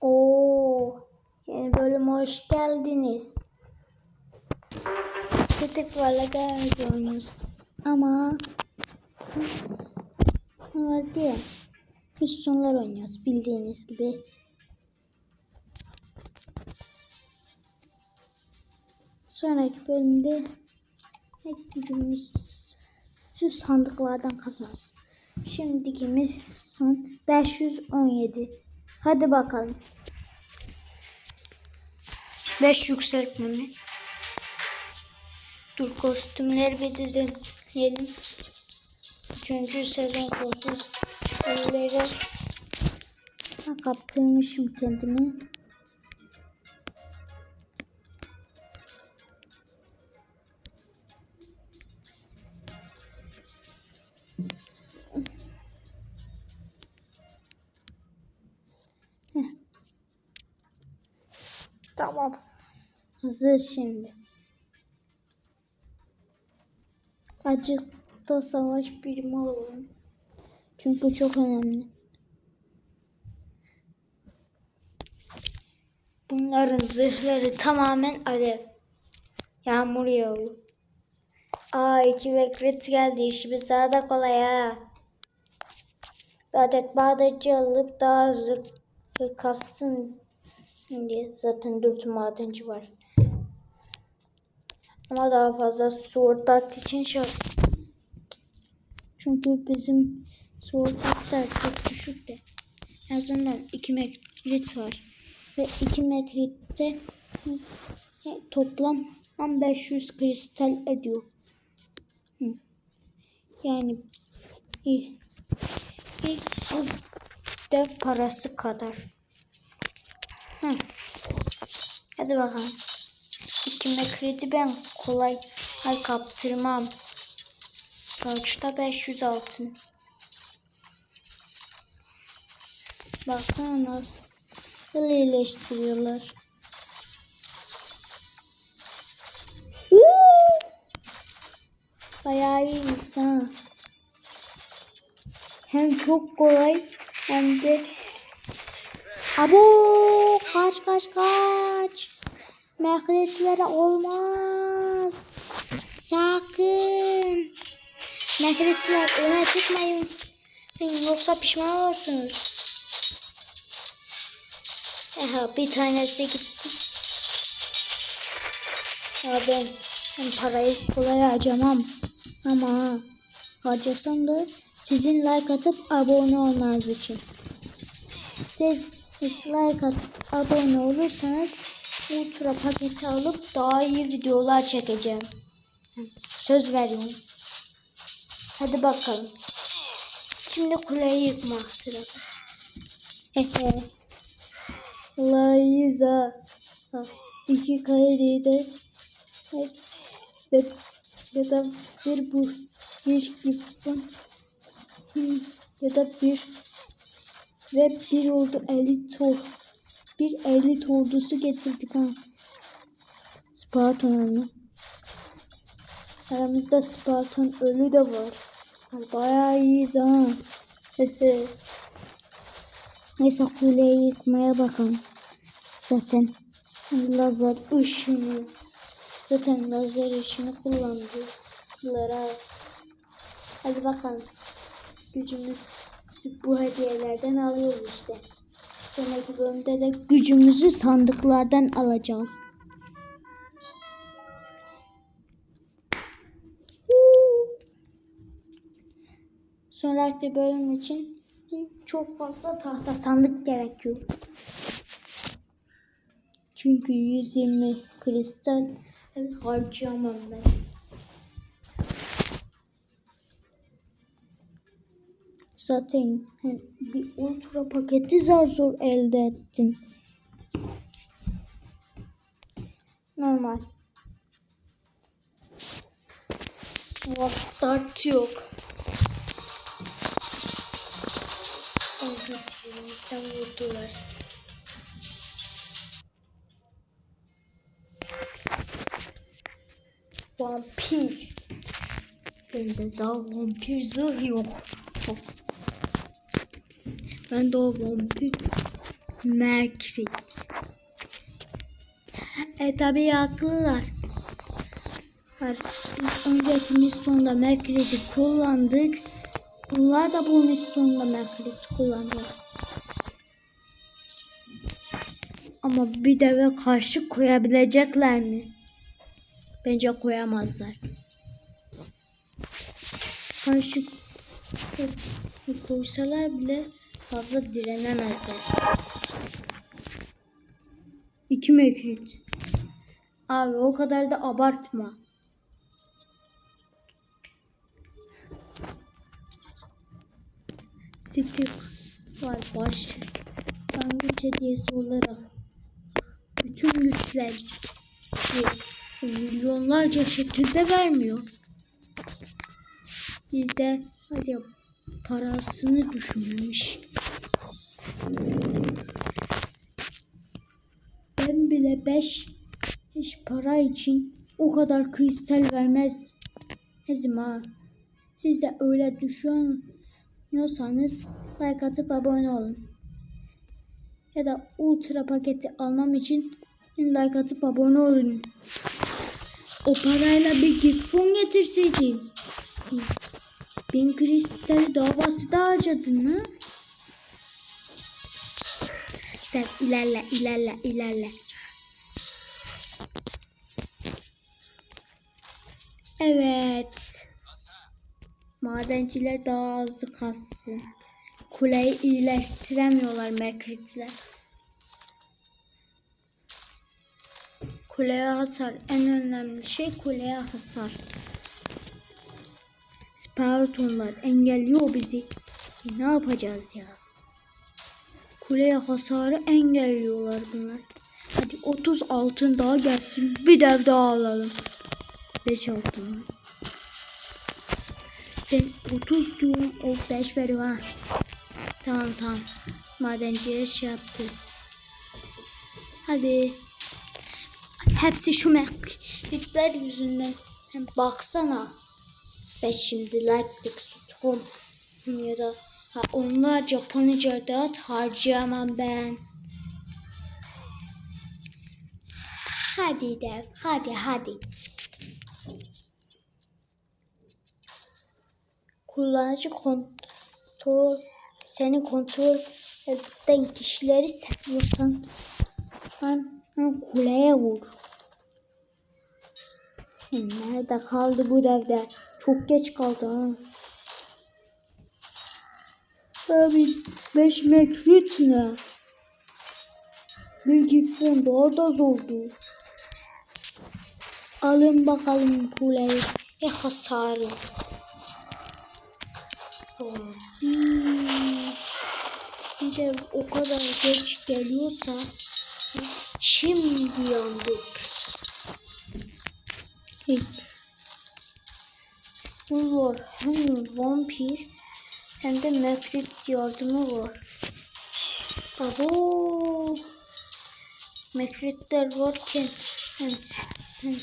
Oo, yeni bölüme hoş geldiniz. Static Varla oynuyoruz. Ama var diye misyonlar oynuyoruz bildiğiniz gibi. Sonraki bölümde tek gücümüz şu sandıklardan kazanırız. Şimdikimiz son 517. Hadi bakalım. 5 yükseltme mi? Dur kostümleri bir düzenleyelim. Üçüncü sezon ha, kaptırmışım kendimi. Tamam. Hazır şimdi. Acıkta savaş birimi alalım. Çünkü çok önemli. Bunların zırhları tamamen alev. Yağmur yağıyor. Aa iki ve crit geldi. İşimiz daha da kolay ha. Bir adet bağdacı alıp daha hızlı kassın diye. Zaten dört madenci var. Ama daha fazla sword art için şart. Çünkü bizim sword artlar çok düşük de. En azından 2 mekrit var. Ve 2 mekritte toplam 500 kristal ediyor. Yani ilk, ilk dev parası kadar. Hadi bakalım. İkime kredi ben kolay ay kaptırmam. Kaçta 500 altın. Baksana nasıl iyileştiriyorlar. Uuu! Bayağı iyiymiş ha. Hem çok kolay hem de Abo kaç kaç kaç. Mehretlere olmaz. Sakın. Mehretler öne çıkmayın. Yoksa pişman olursunuz. Aha bir tanesi gitti. Ya ben, ben parayı kolay harcamam. Ama harcasam da sizin like atıp abone olmanız için. Siz like atıp abone olursanız ultra paketi alıp daha iyi videolar çekeceğim. Söz veriyorum. Hadi bakalım. Şimdi kuleyi yıkmak sırada. Hehe. Liza. Ha, iki kareyi de ya da bir bu bir gifon ya da bir ve bir oldu elit ol. Bir elit ordusu getirdik ha. Spartan. Aramızda Spartan ölü de var. Bayağı iyiyiz ha. Neyse kuleyi yıkmaya bakalım. Zaten lazer ışını. Zaten lazer ışını kullandılar ha. Hadi bakalım. Gücümüz bu hediyelerden alıyoruz işte. Sonraki bölümde de gücümüzü sandıklardan alacağız. Sonraki bölüm için çok fazla tahta sandık gerekiyor. Çünkü 120 kristal harcayamam ben. Zaten bir ultra paketi zar zor elde ettim. Normal. Dart yok. Yerimizden vurdular. Vampir. Bende daha vampir zırh yok. Ben de o vampir Mekrit. E tabi haklılar. Hayır, Biz önceki misyonda Mekrit'i kullandık. Bunlar da bu misyonda Mekrit kullanacak. Ama bir deve karşı koyabilecekler mi? Bence koyamazlar. Karşı koysalar bile fazla direnemezler. İki mekrit. Abi o kadar da abartma. Stik var baş. Langıç hediyesi olarak bütün güçler milyonlarca şekilde vermiyor. Bir de hadi parasını düşünmemiş. Bile 5 5 para için o kadar kristal vermez. Ezim ha. Siz de öyle düşünüyorsanız like atıp abone olun. Ya da ultra paketi almam için like atıp abone olun. O parayla bir gifon getirseydin. Bin kristal davası da harcadın ha? Sen ilerle ilerle ilerle. Evet. Madenciler daha hızlı kassın. Kuleyi iyileştiremiyorlar mekritler. Kuleye hasar. En önemli şey kuleye hasar. Spartonlar engelliyor bizi. E, ne yapacağız ya? Kuleye hasarı engelliyorlar bunlar. Hadi 30 altın daha gelsin. Bir dev daha alalım. 5 altın. Ben 30 diyorum. O 5 veriyor ha. Tamam tamam. Madenciye şey yaptı. Hadi. Hepsi şu meklikler yüzünden. Hem baksana. Ben şimdi Lightning Storm ya da ha, onlarca dağıt harcayamam ben. Hadi dev, hadi hadi. Kullanıcı kontrol, seni kontrol eden kişileri seviyorsan ben, ben kuleye vur. Nerede kaldı bu devler? Çok geç kaldı ha. Abi 5 mekrit ne? Bir gifon daha da zordu. Alın bakalım kuleyi. E hasarı. Abi. Bir de o kadar geç geliyorsa şimdi yandık. Bu var. Hem vampir hem de mekrit yardımı var. Abo. Mekritler varken hem, hem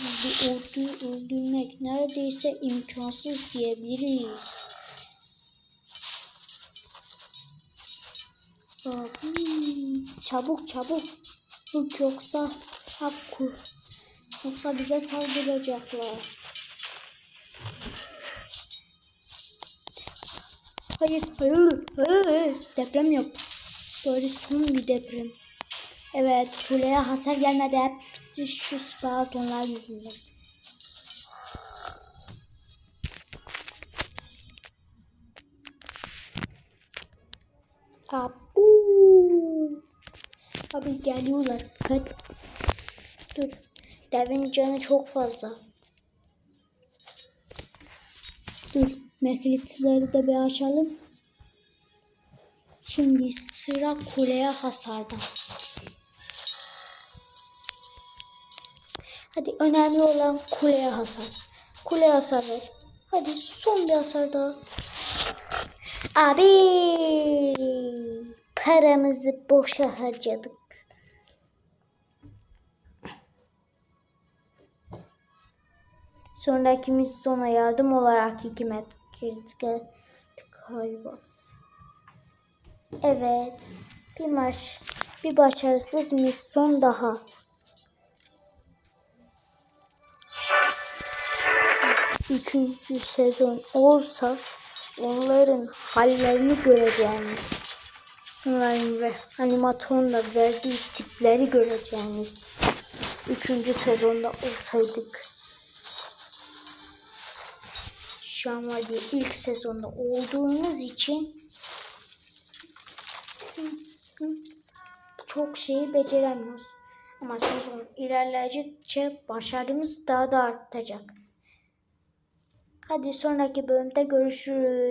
bu orduyu öldürmek neredeyse imkansız diyebiliriz. Çabuk çabuk. Bu yoksa Hakku. Yoksa bize saldıracaklar. Hayır, hayır, hayır. Deprem yok. Böyle son bir deprem. Evet, kuleye hasar gelmedi. Hepsi şu Spartonlar yüzünden. Abu. Abi geliyorlar. Kaç. Dur. Devin canı çok fazla. Dur. Mekritleri de bir açalım. Şimdi sıra kuleye hasarda. Hadi önemli olan kuleye hasar. Kuleye hasar ver. Hadi son bir hasar daha. Abi paramızı boşa harcadık. Sonraki misyona yardım olarak hikmet kritik galiba. Evet. Bir maç, bir başarısız misyon daha. Üçüncü sezon olsa onların hallerini göreceğiniz, onların ve animatronla verdiği tipleri göreceğiniz üçüncü sezonda olsaydık. Diye ilk sezonda olduğumuz için çok şeyi beceremiyoruz. Ama sezon ilerledikçe başarımız daha da artacak. Hadi sonraki bölümde görüşürüz.